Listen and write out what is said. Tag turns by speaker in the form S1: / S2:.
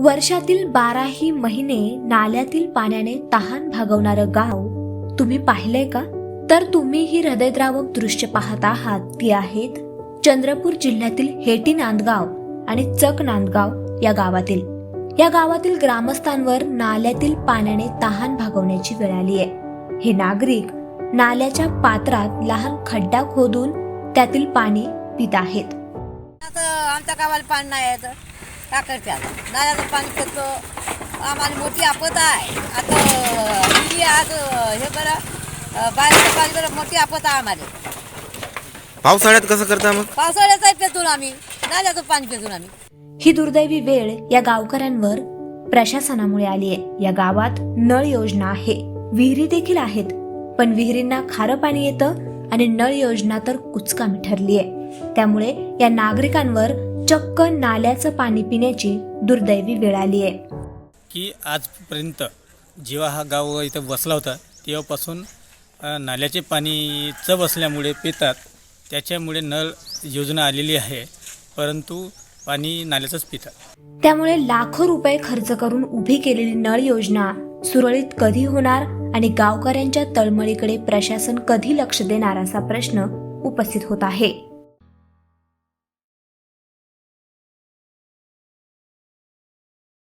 S1: वर्षातील बाराही महिने नाल्यातील पाण्याने तहान भागवणारं गाव तुम्ही पाहिलंय का? तर तुम्ही ही हृदयद्रावक दृश्य पाहत आहात. ती आहेत चंद्रपूर जिल्ह्यातील हेटी नांदगाव आणि चक नांदगाव या गावातील. या गावातील ग्रामस्थांवर नाल्यातील पाण्याने तहान भागवण्याची वेळ आली आहे. हे नागरिक नाल्याच्या पात्रात लहान खड्डा खोदून त्यातील पाणी पित आहेत.
S2: आमच्या गावाला पाणी नाही करते आता नाल्याचं पाणी पितो. आम्हाला मोठी आपत आहे. आता ही आज हे बरं बाहेरचं पाणी बरं मोठी आपत आहे आम्हाला.
S3: पावसाळ्यात कसं करता मग?
S2: पावसाळ्याचं पेतून आम्ही. नाल्याचं पाणी पितून आम्ही.
S1: ही दुर्दैवी वेळ या गावकऱ्यांवर प्रशासनामुळे आली आहे. या गावात नळ योजना आहे. विहिरी देखील आहेत. पण विहिरींना खारं पाणी येतं आणि नळ योजना तर कुचकामी ठरली आहे त्यामुळे या नागरिकांवर चक्क नाल्याचं पाणी पिण्याची दुर्दैवी वेळ आली आहे.
S4: की आजपर्यंत जेव्हा हा गाव इथं बसला होता तेव्हापासून नाल्याचे पाणी चव असल्यामुळे पितात. त्याच्यामुळे नळ योजना आलेली आहे परंतु पाणी नाल्याचंच पितात.
S1: त्यामुळे लाखो रुपये खर्च करून उभी केलेली नळ योजना सुरळीत कधी होणार आणि गावकऱ्यांच्या तळमळीकडे प्रशासन कधी लक्ष देणार असा प्रश्न उपस्थित होत आहे.